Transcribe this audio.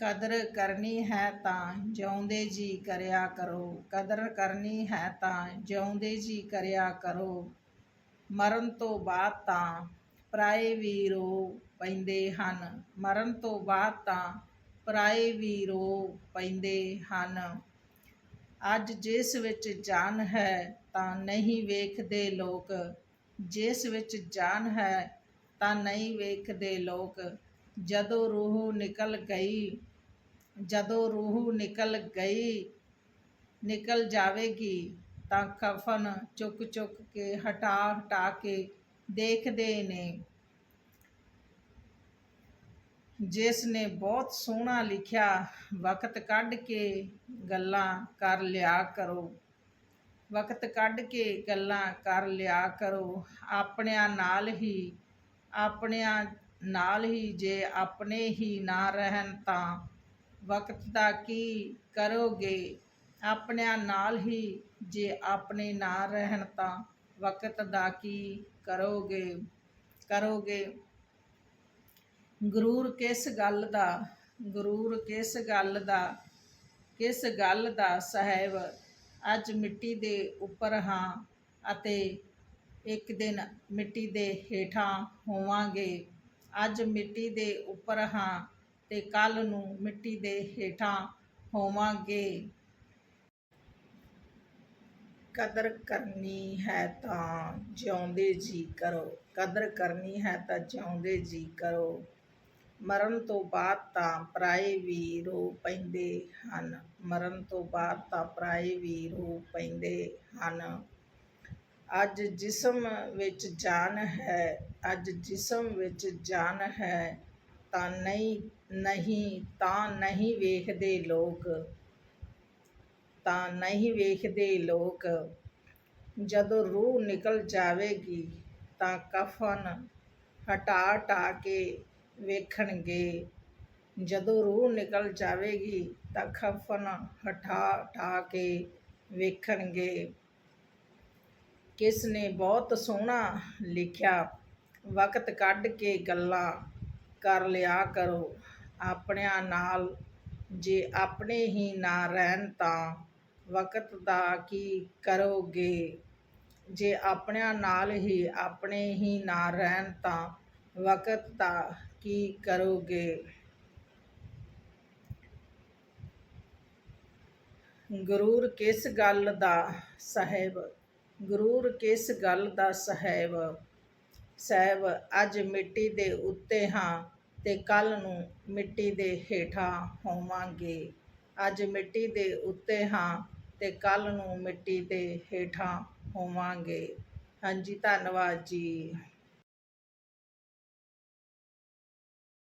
ਕਦਰ ਕਰਨੀ ਹੈ ਤਾਂ ਜਿਉਂਦੇ ਜੀ ਕਰਿਆ ਕਰੋ। ਕਦਰ ਕਰਨੀ ਹੈ ਤਾਂ ਜਿਉਂਦੇ ਜੀ ਕਰਿਆ ਕਰੋ। ਮਰਨ ਤੋਂ ਬਾਅਦ ਤਾਂ ਪਰਾਏ ਵੀ ਰੋ ਪੈਂਦੇ ਹਨ। ਮਰਨ ਤੋਂ ਬਾਅਦ ਤਾਂ ਪਰਾਏ ਵੀ ਰੋ ਪੈਂਦੇ ਹਨ। ਅੱਜ ਜਿਸ ਵਿੱਚ ਜਾਨ ਹੈ ਤਾਂ ਨਹੀਂ ਵੇਖਦੇ ਲੋਕ। ਜਿਸ ਵਿੱਚ ਜਾਨ ਹੈ ਤਾਂ ਨਹੀਂ ਵੇਖਦੇ ਲੋਕ। ਜਦੋਂ ਰੂਹ ਨਿਕਲ ਗਈ, ਜਦੋਂ ਰੂਹ ਨਿਕਲ ਗਈ, ਨਿਕਲ ਜਾਵੇਗੀ, ਤਾਂ ਕਫਨ ਚੁੱਕ ਚੁੱਕ ਕੇ ਹਟਾ ਹਟਾ ਕੇ ਦੇਖਦੇ ਨੇ। ਜਿਸ ਨੇ ਬਹੁਤ ਸੋਹਣਾ ਲਿਖਿਆ, ਵਕਤ ਕੱਢ ਕੇ ਗੱਲਾਂ ਕਰ ਲਿਆ ਕਰੋ। ਵਕਤ ਕੱਢ ਕੇ ਗੱਲਾਂ ਕਰ ਲਿਆ ਕਰੋ। ਆਪਣਿਆਂ ਨਾਲ ਹੀ, ਆਪਣਿਆਂ ਨਾਲ ਹੀ ਜੇ ਆਪਣੇ ਹੀ ਨਾ ਰਹਿਣ ਤਾਂ ਵਕਤ ਦਾ ਕੀ ਕਰੋਗੇ? ਆਪਣਿਆਂ ਨਾਲ ਹੀ ਜੇ ਆਪਣੇ ਨਾ ਰਹਿਣ ਤਾਂ ਵਕਤ ਦਾ ਕੀ ਕਰੋਗੇ? ਕਰੋਗੇ? ਗਰੂਰ ਕਿਸ ਗੱਲ ਦਾ? ਗਰੂਰ ਕਿਸ ਗੱਲ ਦਾ? ਕਿਸ ਗੱਲ ਦਾ ਸਾਹਿਬ? ਅੱਜ ਮਿੱਟੀ ਦੇ ਉੱਪਰ ਹਾਂ ਅਤੇ ਇੱਕ ਦਿਨ ਮਿੱਟੀ ਦੇ ਹੇਠਾਂ ਹੋਵਾਂਗੇ। ਅੱਜ ਮਿੱਟੀ ਦੇ ਉੱਪਰ ਹਾਂ ਤੇ ਕੱਲ ਨੂੰ ਮਿੱਟੀ ਦੇ ਹੇਠਾਂ ਹੋਵਾਂਗੇ। ਕਦਰ ਕਰਨੀ ਹੈ ਤਾਂ ਜਿਉਂਦੇ ਜੀ ਕਰੋ। ਕਦਰ ਕਰਨੀ ਹੈ ਤਾਂ ਜਿਉਂਦੇ ਜੀ ਕਰੋ। ਮਰਨ ਤੋਂ ਬਾਅਦ ਤਾਂ ਪਰਾਏ ਵੀ ਰੋ ਪੈਂਦੇ ਹਨ। ਮਰਨ ਤੋਂ ਬਾਅਦ ਤਾਂ ਪਰਾਏ ਵੀ ਰੋ ਪੈਂਦੇ ਹਨ। ਅੱਜ ਜਿਸਮ ਵਿੱਚ ਜਾਨ ਹੈ, ਅੱਜ ਜਿਸਮ ਵਿੱਚ ਜਾਨ ਹੈ, ਤਾਂ ਨਹੀਂ ਨਹੀਂ, ਤਾਂ ਨਹੀਂ ਵੇਖਦੇ ਲੋਕ, ਤਾਂ ਨਹੀਂ ਵੇਖਦੇ ਲੋਕ। ਜਦੋਂ ਰੂਹ ਨਿਕਲ ਜਾਵੇਗੀ, ਤਾਂ ਕਫਨ ਹਟਾ ਹਟਾ ਕੇ ਵੇਖਣਗੇ। ਜਦੋਂ ਰੂਹ ਨਿਕਲ ਜਾਵੇਗੀ, ਤਾਂ ਕਫਨ ਹਟਾ ਹਟਾ ਕੇ ਵੇਖਣਗੇ। ਕਿਸ ਨੇ ਬਹੁਤ ਸੋਹਣਾ ਲਿਖਿਆ। ਵਕਤ ਕੱਢ ਕੇ ਗੱਲਾਂ ਕਰ ਲਿਆ ਕਰੋ। ਆਪਣਿਆਂ ਨਾਲ ਜੇ ਆਪਣੇ ਹੀ ਨਾ ਰਹਿਣ ਤਾਂ ਵਕਤ ਦਾ ਕੀ ਕਰੋਗੇ? ਜੇ ਆਪਣਿਆਂ ਨਾਲ ਹੀ ਆਪਣੇ ਹੀ ਨਾ ਰਹਿਣ ਤਾਂ ਵਕਤ ਦਾ ਕੀ ਕਰੋਗੇ? ਗਰੂਰ ਕਿਸ ਗੱਲ ਦਾ ਸਾਹਿਬ? ਗਰੂਰ ਕਿਸ ਗੱਲ ਦਾ ਸਹਿਬ? ਸਾਹਿਬ, ਅੱਜ ਮਿੱਟੀ ਦੇ ਉੱਤੇ ਹਾਂ ਤੇ ਕੱਲ ਨੂੰ ਮਿੱਟੀ ਦੇ ਹੇਠਾਂ ਹੋਵਾਂਗੇ। ਅੱਜ ਮਿੱਟੀ ਦੇ ਉੱਤੇ ਹਾਂ ਤੇ ਕੱਲ ਨੂੰ ਮਿੱਟੀ ਦੇ ਹੇਠਾਂ ਹੋਵਾਂਗੇ। ਹਾਂਜੀ, ਧੰਨਵਾਦ ਜੀ।